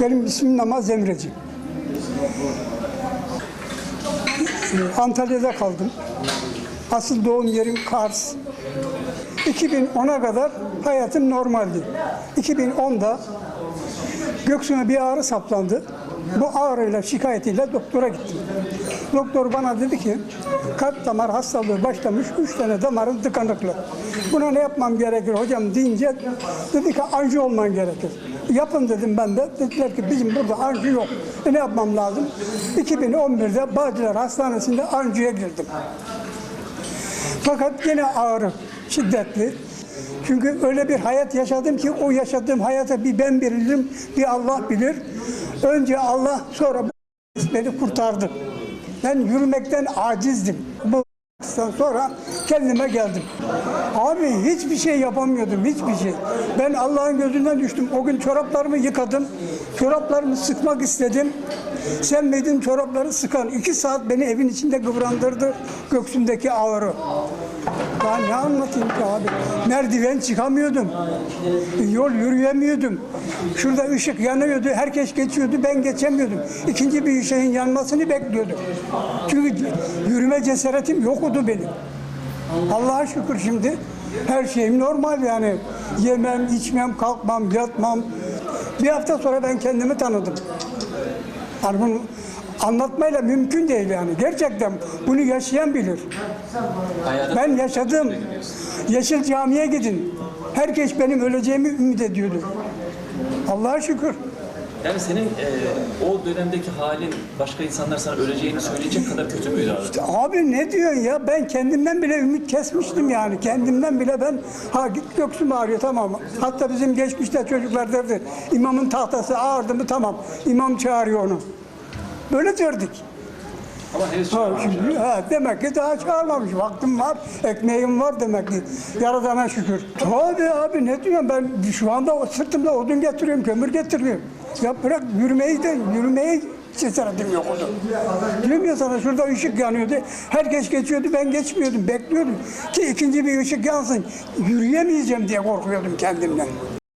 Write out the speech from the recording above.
Benim ismim Namaz Emreci. Antalya'da kaldım. Asıl doğum yerim Kars. 2010'a kadar hayatım normaldi. 2010'da göğsüme bir ağrı saplandı. Bu ağrıyla, şikayetiyle doktora gittim. Doktor bana dedi ki, kalp damar hastalığı başlamış, üç tane damarın tıkanıklı. Buna ne yapmam gerekir hocam deyince, dedi ki anji olman gerekir. Yapın dedim ben de. Dediler ki bizim burada anji yok. E ne yapmam lazım? 2011'de Bağcılar Hastanesi'nde anjiye girdim. Fakat yine ağrı şiddetli. Çünkü öyle bir hayat yaşadım ki o yaşadığım hayata bir ben bilirim, bir Allah bilir. Önce Allah sonra beni kurtardı. Ben yürümekten acizdim. Bu sonra kendime geldim. Abi hiçbir şey yapamıyordum, hiçbir şey. Ben Allah'ın gözünden düştüm. O gün çoraplarımı yıkadım. Çoraplarımı sıkmak istedim. Sen miydin çorapları sıkan? İki saat beni evin içinde kıvrandırdı göksümdeki ağrı. Daha ne anlatayım ki abi? Merdiven çıkamıyordum. Yol yürüyemiyordum. Şurada ışık yanıyordu. Herkes geçiyordu. Ben geçemiyordum. İkinci bir şeyin yanmasını bekliyordum. Çünkü yürüme cesaretim yoktu benim. Allah'a şükür şimdi her şeyim normal yani. Yemem, içmem, kalkmam, yatmam. Bir hafta sonra ben kendimi tanıdım. Yani bunu anlatmayla mümkün değil yani. Gerçekten bunu yaşayan bilir. Ben yaşadım. Yeşil Cami'ye gidin. Herkes benim öleceğimi ümit ediyordu. Allah'a şükür. Yani senin e, o dönemdeki halin başka insanlar sana öleceğini söyleyecek kadar kötü müydü abi? Abi ne diyorsun ya? Ben kendimden bile ümit kesmiştim yani. Kendimden bile ben ha git göksüm ağrıyor tamam. Hatta bizim geçmişte çocuklar derdi. İmamın tahtası ağrıdı mı tamam. İmam çağırıyor onu. Böyle derdik. Ama henüz Ha, çağırmamış abi. şimdi, ha, demek ki daha çağırmamış. Vaktim var, ekmeğim var demek ki. Yaradana şükür. Tabii abi ne diyorum ben şu anda o sırtımda odun getiriyorum, kömür getiriyorum. Ya bırak yürümeyi de yürümeyi cesaretim yok oldu. Diyorum ya sana şurada ışık yanıyordu. Herkes geçiyordu ben geçmiyordum, bekliyordum. Ki ikinci bir ışık yansın. Yürüyemeyeceğim diye korkuyordum kendimden.